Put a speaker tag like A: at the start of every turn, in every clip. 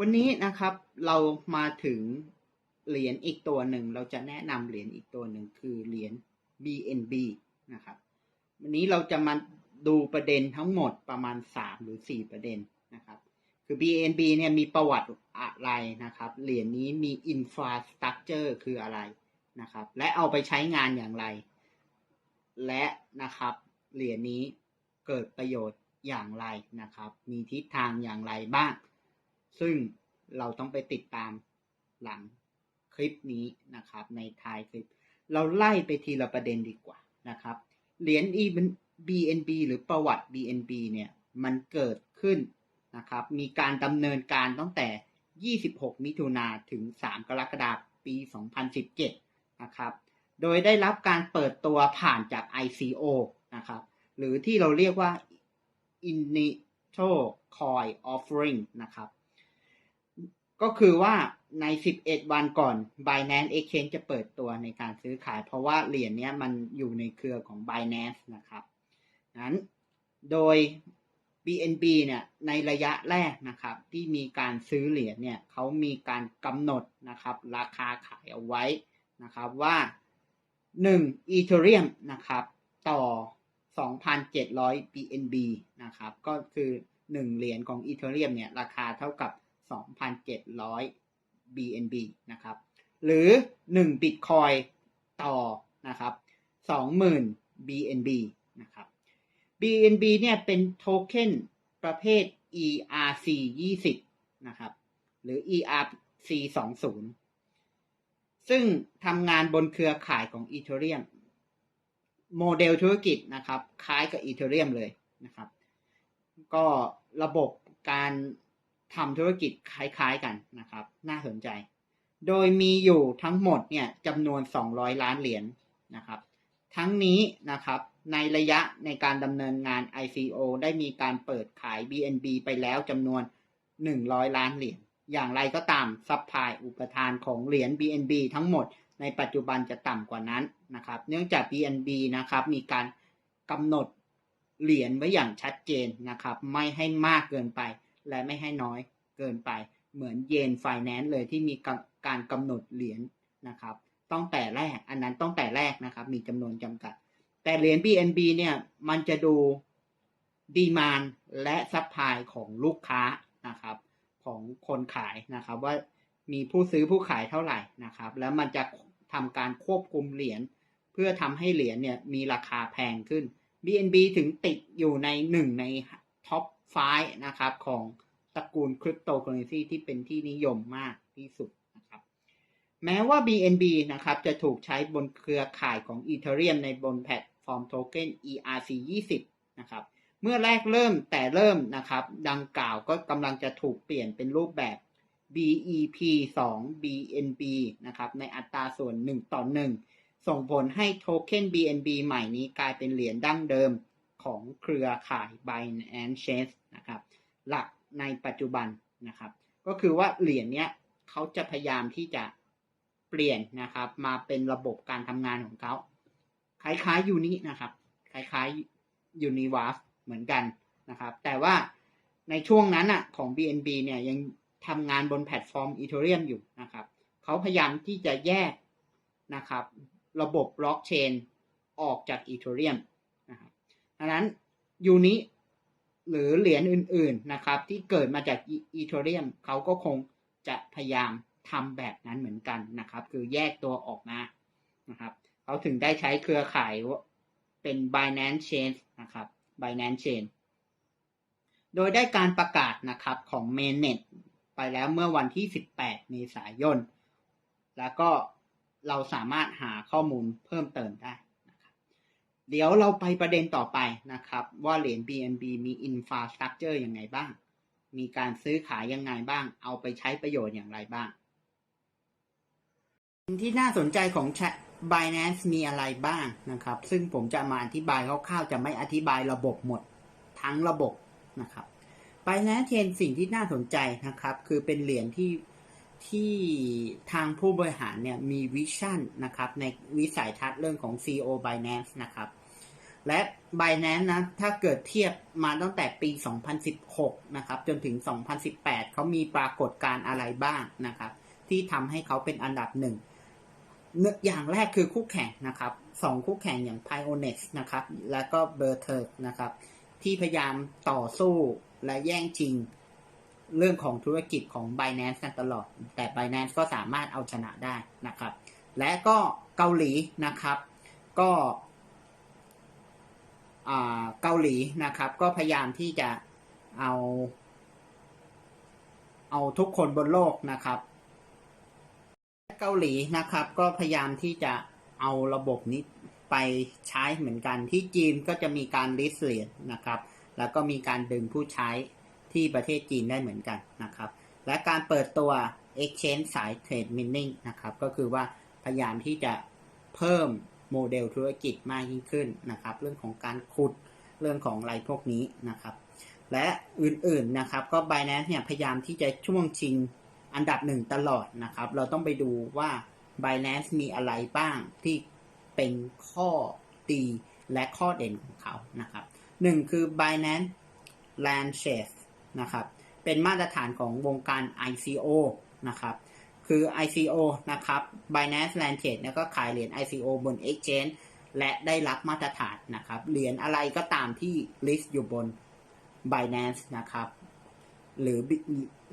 A: วันนี้นะครับเรามาถึงเหรียญอีกตัวหนึ่ง เราจะแนะนำเหรียญอีกตัวหนึ่งคือเหรียญ BNB นะครับ วันนี้เราจะมาดูประเด็นทั้งหมดประมาณ 3 หรือ 4 ประเด็นนะครับ คือ BNB เนี่ยมีประวัติอะไรนะครับ เหรียญนี้มี infrastructure คืออะไรนะครับ และเอาไปใช้งานอย่างไร และนะครับ เหรียญนี้เกิดประโยชน์อย่างไรนะครับ มีทิศทางอย่างไรบ้าง ซึ่งเราต้องไปติดตามหลังคลิปนี้นะครับ ในท้ายคลิป เราไล่ไปทีละประเด็นดีกว่านะครับ เหรียญ BNB หรือประวัติ BNB เนี่ยมันเกิดขึ้นนะครับ มีการดำเนินการตั้งแต่ 26 มิถุนาถึง 3 กรกฎาคมปี 2017 นะครับ โดยได้รับการเปิดตัวผ่านจาก ICO นะครับ หรือที่เราเรียกว่า Initial Coin Offering นะครับ ก็คือว่าใน 11 วันก่อน Binance Exchange จะเปิดตัวในการซื้อขาย เพราะว่าเหรียญนี้มันอยู่ในเครือของ Binance นะครับนั้นโดย BNB เนี่ยในระยะแรกนะครับ ที่มีการซื้อเหรียญเนี่ยเขามีการกำหนดนะครับ ราคาขายเอาไว้นะครับว่า 1 Ethereum นะครับ ต่อ 2,700 BNB นะครับ ก็คือ 1 เหรียญของ Ethereum เนี่ยราคาเท่ากับ 2,700 BNB นะครับ หรือ 1 Bitcoin ต่อนะครับ20,000 BNB นะครับ BNB เนี่ยเป็นโทเค็นประเภท ERC 20นะครับ หรือ ERC 20ซึ่งทำงานบนเครือข่ายของ Ethereum โมเดลธุรกิจนะครับ คล้ายกับ Ethereum เลยนะครับ ก็ระบบการ ทำธุรกิจคล้ายๆกันนะครับ น่าสนใจ โดยมีอยู่ทั้งหมดเนี่ยจำนวน 200 ล้านเหรียญนนะครับ ทั้งนี้นะครับในระยะในการดำเนินงาน ICO ได้มีการเปิดขาย BNB ไปแล้วจำนวน 100 ล้านเหรียญ อย่างไรก็ตามซัพพลายอุปทานของเหรียญ BNB ทั้งหมดในปัจจุบันจะต่ำกว่านั้นนะครับ เนื่องจาก BNB นะครับมีการกำหนดเหรียญไว้อย่างชัดเจนนะครับ ไม่ให้มากเกินไป และไม่ให้น้อยเกินไป เหมือนเยนไฟแนนซ์เลยที่มีการกำหนดเหรียญนะครับต้องแต่แรก อันนั้นต้องแต่แรกนะครับ มีจำนวนจำกัด แต่เหรียญ BNB เนี่ย มันจะดูดีมานและซัพพลายของลูกค้านะครับ ของคนขายนะครับ ว่ามีผู้ซื้อผู้ขายเท่าไหร่นะครับ แล้วมันจะทำการควบคุมเหรียญเพื่อทำให้เหรียญเนี่ยมีราคาแพงขึ้น BNB ถึงติดอยู่ในหนึ่งในท็อป ไฟนะครับของตระกูลคริปโตเคอเรนซีที่เป็นที่นิยมมากที่สุดนะครับแม้ว่า BNB นะครับจะถูกใช้บนเครือข่ายของ Ethereum ในบนแพลตฟอร์มโทเค็น ERC20 นะครับเมื่อแรกเริ่มแต่เริ่มนะครับ ดังกล่าวก็กำลังจะถูกเปลี่ยนเป็นรูปแบบ BEP 2 BNB นะครับในอัตราส่วน 1 ต่อ 1 ส่งผลให้โทเค็น BNB ใหม่นี้กลายเป็นเหรียญดั้งเดิม ของเครือข่าย Binance Chain นะครับหลักในปัจจุบันนะครับ ก็คือว่าเหรียญเนี้ยเขาจะพยายามที่จะเปลี่ยนนะครับ มาเป็นระบบการทำงานของเขาคล้ายๆยูนินะครับ คล้ายๆยูนิวาสเหมือนกันนะครับ แต่ว่าในช่วงนั้นอะของ BNB เนี่ยยังทำงานบนแพลตฟอร์ม Ethereum อยู่นะครับเขาพยายามที่จะแยกนะครับ ระบบบล็อกเชนออกจาก Ethereum นะครับ ดังนั้นยูนิหรือเหรียญอื่นๆนะครับที่เกิดมาจาก Ethereum เขาก็คงจะพยายามทำแบบนั้นเหมือนกันนะครับ คือแยกตัวออกมานะครับเขาถึงได้ใช้เครือข่ายเป็น Binance Chain นะครับ Binance Chain โดยได้การประกาศนะครับของ Mainnet ไปแล้วเมื่อวันที่ 18 เมษายน แล้วก็เราสามารถหาข้อมูลเพิ่มเติมได้ เดี๋ยวเราไปประเด็นต่อไปนะครับ ว่าเหรียญ BNB มี Infrastructure ยังไงบ้าง มีการซื้อขายยังไงบ้าง เอาไปใช้ประโยชน์อย่างไรบ้าง ที่น่าสนใจของ Binance มีอะไรบ้างนะครับ ซึ่งผมจะมาอธิบายคร่าวๆจะไม่อธิบายระบบหมดทั้งระบบนะครับ Binance Chain สิ่งที่น่าสนใจนะครับ คือเป็นเหรียญที่ที่ทางผู้บริหารเนี่ยมีวิชั่นนะครับในวิสัยทัศน์เรื่องของ CEO Binance นะครับ และ Binance นะ ถ้าเกิดเทียบมาตั้งแต่ปี 2016 นะครับ จนถึง 2018 เขามีปรากฏการอะไรบ้างนะครับ ที่ทำให้เขาเป็นอันดับหนึ่งเนื้ออย่างแรกคือคู่แข่งนะครับสองคู่แข่งอย่าง Pionex นะครับ แล้วก็ b e r t e r นะครับ ที่พยายามต่อสู้และแย่งชิงเรื่องของธุรกิจของ Binance กันตลอด แต่ Binance ก็สามารถเอาชนะได้นะครับ และก็เกาหลีนะครับ ก็ เกาหลีนะครับ ก็พยายามที่จะเอา เอาทุกคนบนโลกนะครับเกาหลีนะครับ ก็พยายามที่จะเอาระบบนี้ไปใช้เหมือนกันที่จีนก็จะมีการลิสเหรียนะครับ แล้วก็มีการดึงผู้ใช้ที่ประเทศจีนได้เหมือนกันนะครับ และการเปิดตัว Exchange สาย Trade Mining นะครับ ก็คือว่าพยายามที่จะเพิ่ม โมเดลธุรกิจมากยิ่งขึ้นนะครับ เรื่องของการขุดเรื่องของอะไรพวกนี้นะครับ และอื่นๆนะครับ ก็ Binance เนี่ยพยายามที่จะช่วงชิงอันดับหนึ่งตลอดนะครับ เราต้องไปดูว่า Binance มีอะไรบ้างที่เป็นข้อดีและข้อเด่นของเขานะครับหนึ่งคือ Binance Landscape นะครับ เป็นมาตรฐานของวงการ ICO นะครับ คือ ICO นะครับ Binance Landscape เนี่ยก็ขายเหรียญ ICO บน Exchange และได้รับมาตรฐานนะครับ เหรียญอะไรก็ตามที่ list อยู่บน Binance นะครับ หรือ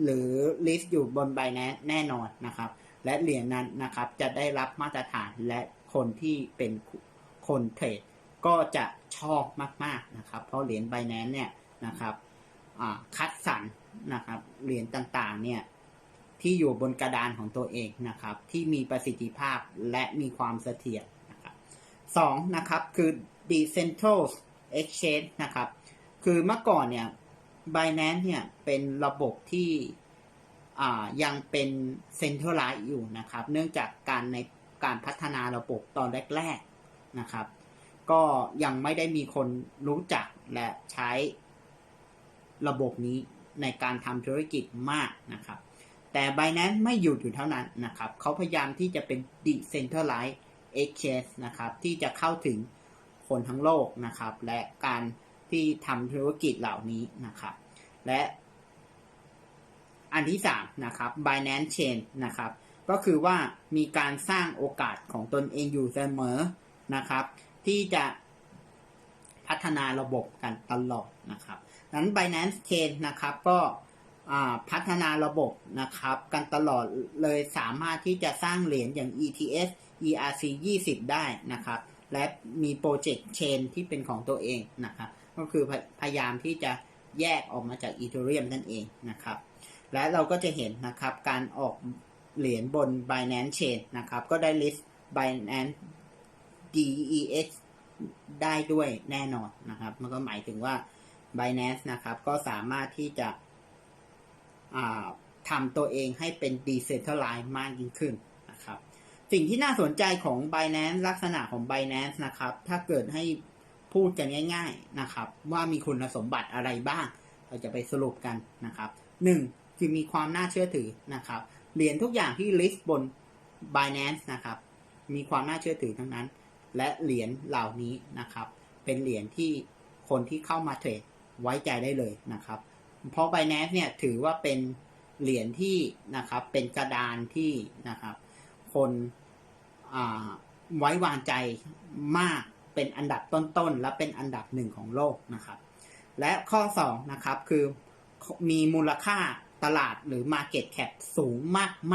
A: หรือ list อยู่บน Binance แน่นอนนะครับ และเหรียญนั้นนะครับจะได้รับมาตรฐานและคนที่เป็นคนเทรดก็จะชอบมากๆนะครับ เพราะเหรียญ Binance เนี่ยนะครับคัดสรรนะครับเหรียญต่างๆเนี่ย ที่อยู่บนกระดานของตัวเองนะครับ ที่มีประสิทธิภาพและมีความเสถียรนะครับสองนะครับคือ decentralized exchange นะครับ คือเมื่อก่อนเนี่ย Binance เนี่ยเป็นระบบที่ยังเป็น centralized อยู่นะครับ เนื่องจากการในการพัฒนาระบบตอนแรก ๆนะครับ ก็ยังไม่ได้มีคนรู้จักและใช้ระบบนี้ในการทำธุรกิจมากนะครับ แต่ Binance ไม่หยุดอยู่เท่านั้นนะครับเขาพยายามที่จะเป็น decentralized exchange นะครับที่จะเข้าถึงคนทั้งโลกนะครับ และการที่ทำธุรกิจเหล่านี้นะครับ และอันที่สามนะครับ Binance Chain นะครับ ก็คือว่ามีการสร้างโอกาสของตนเองอยู่เสมอนะครับ ที่จะพัฒนาระบบกันตลอดนะครับ นั้น Binance Chain นะครับก็ พัฒนาระบบนะครับกันตลอดเลยสามารถที่จะสร้างเหรียญอย่าง ETS ERC 20 ได้นะครับ และมีโปรเจกต์เชนที่เป็นของตัวเองนะครับ ก็คือพยายามที่จะแยกออกมาจาก Ethereum นั่นเองนะครับ และเราก็จะเห็นนะครับการออกเหรียญบน Binance Chain นะครับ ก็ได้ list Binance DEX ได้ด้วยแน่นอนนะครับ มันก็หมายถึงว่า Binance นะครับ ก็สามารถที่จะ ทำตัวเองให้เป็น decentralized มากยิ่งขึ้นนะครับ สิ่งที่น่าสนใจของ Binance ลักษณะของ Binance นะครับ ถ้าเกิดให้พูดกันง่าย ๆนะครับ ว่ามีคุณสมบัติอะไรบ้าง เราจะไปสรุปกันนะครับหนึ่งคือมีความน่าเชื่อถือนะครับ เหรียญทุกอย่างที่ list บน Binance นะครับ มีความน่าเชื่อถือทั้งนั้น และเหรียญเหล่านี้นะครับ เป็นเหรียญที่คนที่เข้ามาเทรดไว้ใจได้เลยนะครับ เพราะ Binance เนี่ยถือว่าเป็นเหรียญที่นะครับเป็นกระดานที่นะครับคนไว้วางใจมากเป็นอันดับต้นๆ และเป็นอันดับหนึ่งของโลกนะครับ และข้อ2นะครับคือมีมูลค่าตลาดหรือ Market Cap สูง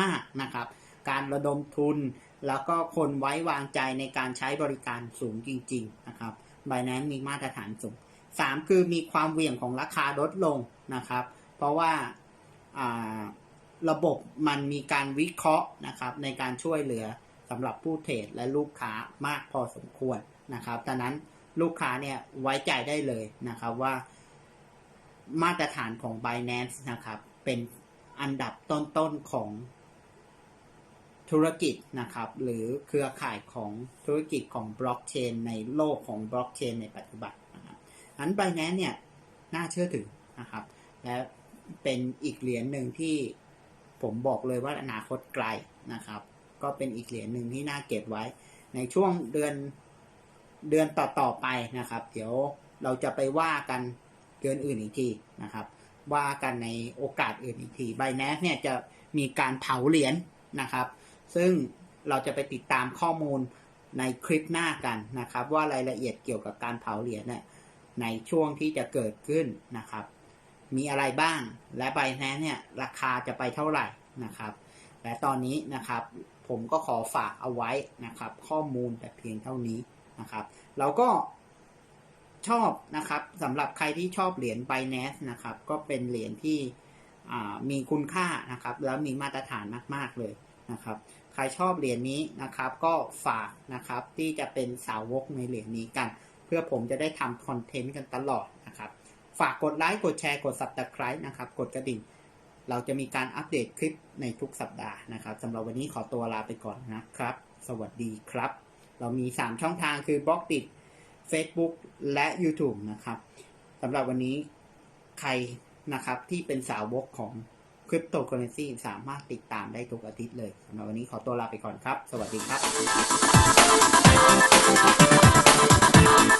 A: มากๆนะครับ การระดมทุนแล้วก็คนไว้วางใจในการใช้บริการสูงจริง ๆ นะครับ Binance มีมาตรฐานสูง สามคือมีความเหวี่ยงของราคาลดลงนะครับ เพราะว่าระบบมันมีการวิเคราะห์นะครับในการช่วยเหลือสำหรับผู้เทรดและลูกค้ามากพอสมควรนะครับดังนั้นลูกค้าเนี่ยไว้ใจได้เลยนะครับว่า มาตรฐานของ Binance นะครับ เป็นอันดับต้นๆของธุรกิจนะครับ หรือเครือข่ายของธุรกิจของบล็อกเชนในโลกของบล็อกเชนในปัจจุบัน อัน Binance เนี่ยน่าเชื่อถือนะครับ และเป็นอีกเหรียญหนึ่งที่ผมบอกเลยว่าอนาคตไกลนะครับ ก็เป็นอีกเหรียญหนึ่งที่น่าเก็บไว้ ในช่วงเดือนเดือนต่อๆไปนะครับ เดี๋ยวเราจะไปว่ากันเดือนอื่นอีกทีนะครับ ว่ากันในโอกาสอื่นอีกทีไบแนสเนี่ยจะมีการเผาเหรียญนะครับ ซึ่งเราจะไปติดตามข้อมูลในคลิปหน้ากันนะครับ ว่ารายละเอียดเกี่ยวกับการเผาเหรียญเนี่ย ในช่วงที่จะเกิดขึ้นนะครับ มีอะไรบ้าง และไบแนสเนี่ยราคาจะไปเท่าไหร่นะครับ และตอนนี้นะครับผมก็ขอฝากเอาไว้นะครับ ข้อมูลแต่เพียงเท่านี้นะครับ เราก็ชอบนะครับสำหรับใครที่ชอบเหรียญ b i n a n c e นะครับ ก็เป็นเหรียญที่มีคุณค่านะครับ แล้วมีมาตรฐานมาก ๆ เลยนะครับ ใครชอบเหรียญนี้นะครับ ก็ฝากนะครับที่จะเป็นสาวกในเหรียญนี้กัน พื่อผมจะได้ทำคอนเทนต์กันตลอดนะครับ ฝากกดไลค์ กดแชร์ กด subscribe นะครับ กดกระดิ่ง เราจะมีการอัปเดตคลิปในทุกสัปดาห์นะครับสำหรับวันนี้ขอตัวลาไปก่อนนะครับ สวัสดีครับ เรามี 3 ช่องทางคือบล็อกติด Facebook และ YouTube นะครับสำหรับวันนี้ใครนะครับที่เป็นสาวกของคริปโตเคอเรนซีสามารถติดตามได้ทุกอาทิตย์เลยสำหรับวันนี้ขอตัวลาไปก่อนครับ สวัสดีครับ